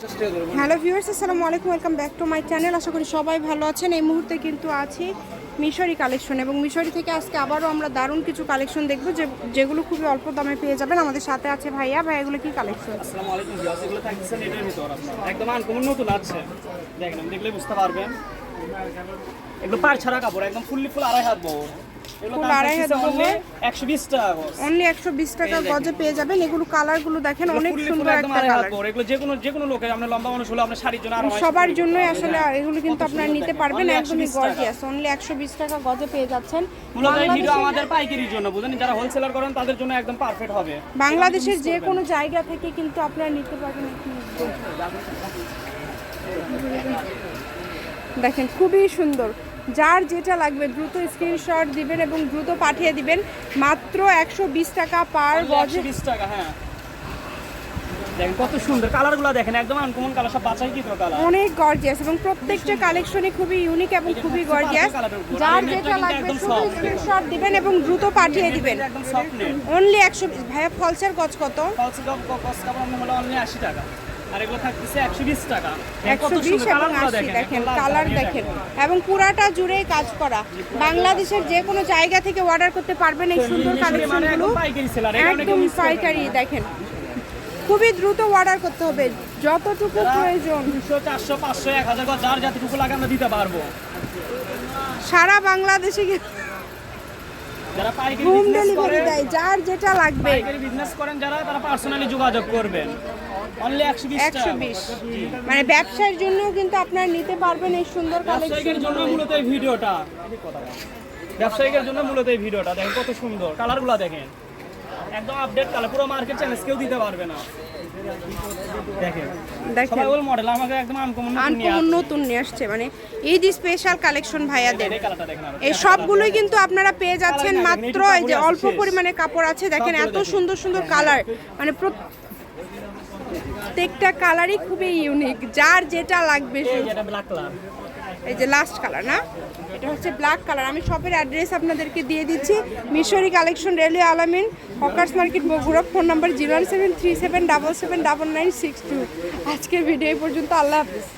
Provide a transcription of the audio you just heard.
Hello viewers, আসসালামু আলাইকুম, welcome back to my channel. আশা করি সবাই ভালো আছেন। এই মুহূর্তে কিন্তু আছি মিশরি কালেকশন এবং মিশরি থেকে আজকে আবারও আমরা দারুণ কিছু কালেকশন দেখব যে, যেগুলো খুবই অল্প দামে পেয়ে যাবেন। আমাদের সাথে আছে ভাইয়া। ভাই এগুলো কি কালেকশন? আসসালামু আলাইকুম ভিউয়ার্স, এগুলো থাকছে নেটের ভিতর একদম নতুন আছে। দেখেন দেখলে বুঝতে পারবেন। এগুলো পার ছাড়া কাপড়, একদম ফুললি ফুল আড়াই হাত বড়। দাম আড়াই হাত থাকতেছে only বহর। 120 টাকা অনলি একশো বিশ টাকা গজে পেয়ে যাবেন। এগুলো কালারগুলো দেখেন অনেক সুন্দর একটা কালার এগুলো যে কোনো যে কোনো লম্বা মানুষ হলে আপনার শাড়ির জন্য সবার জন্যই আসলে এগুলো কিন্তু আপনারা নিতে পারবেন একদমই 120 গর্জিয়াস অনলি একশো বিশ টাকা গজে পেয়ে যাচ্ছেন। আমাদের পাইকারির জন্য বুঝেন যারা হোলসেলার করেন তাদের জন্য একদম পারফেক্ট হবে। বাংলাদেশের যে কোনো জায়গা থেকে কিন্তু আপনারা নিতে পারবেন দেখেন খুবই সুন্দর। যার যেটা লাগবে দ্রুত স্ক্রিনশট দিবেন এবং দ্রুত পাঠিয়ে দিবেন। মাত্র একশো বিশ টাকা পার গজে 120 টাকা হ্যাঁ। দেখেন কত সুন্দর কালারগুলো দেখেন একদম আনকমন কালার সব বাছাই কি কালার? অনেক গর্জিয়াস এবং প্রত্যেকটা কালেকশনই খুবই ইউনিক এবং খুবই গর্জিয়াস যার যেটা লাগবে স্ক্রিনশট দিবেন এবং দ্রুত পাঠিয়ে দিবেন। অনলি একশো ভাইয়া ফলসের গছ কত? অনলি 80 টাকা। আর এগুলো থাকতেছে 120 টাকা। একশো বিশ এবং আশি দেখেন কালার কালার, দেখেন। এবং পুরাটা জুড়ে কাজ করা। বাংলাদেশের যে কোনো জায়গা থেকে অর্ডার করতে পারবেন এই সুন্দর মানে কালেকশনগুলো একদম পাইকারি দেখেন। খুবই দ্রুত অর্ডার করতে হবে। যতটুকু প্রয়োজন। 200 400 500 1000 গজ যার যতটুকু লাগে আমরা দিতে পারব। সারা বাংলাদেশে যারা হোম ডেলিভারি দেয় যার যেটা লাগবে। বিজনেস করেন যারা তারা পার্সোনালি যোগাযোগ করবেন। অনলি 120 টাকা একশো বিশ। মানে ব্যবসার জন্য কিন্তু আপনারা নিতে পারবেন এই সুন্দর কালেকশন জন্য মূলত এই ভিডিওটা। ব্যবসায়ীদের জন্য মূলত এই ভিডিওটা। দেখেন কত সুন্দর। কালারগুলো দেখেন। একদম আপডেট কালার পুরো মার্কেট চ্যালেঞ্জ কেউ দিতে পারবে না। নতুন নিয়ে আসছে। মানে ঈদ স্পেশাল কালেকশন ভাইয়াদের। এই সবগুলোই কিন্তু আপনারা পেয়ে যাচ্ছেন মাত্র এই যে অল্প পরিমাণে কাপড় আছে। দেখেন এত সুন্দর সুন্দর কালার মানে প্রত্যেকটা কালারই খুবই ইউনিক যার যেটা লাগবে এই যে লাস্ট কালার না? এটা হচ্ছে ব্ল্যাক কালার আমি শপের অ্যাড্রেস আপনাদেরকে দিয়ে দিচ্ছি। Mishri collection railway Alamin hawkers market Bogura. Phone number zero one seven three seven double seven double nine six two আজকের ভিডিও এই পর্যন্ত। আল্লাহ হাফিজ।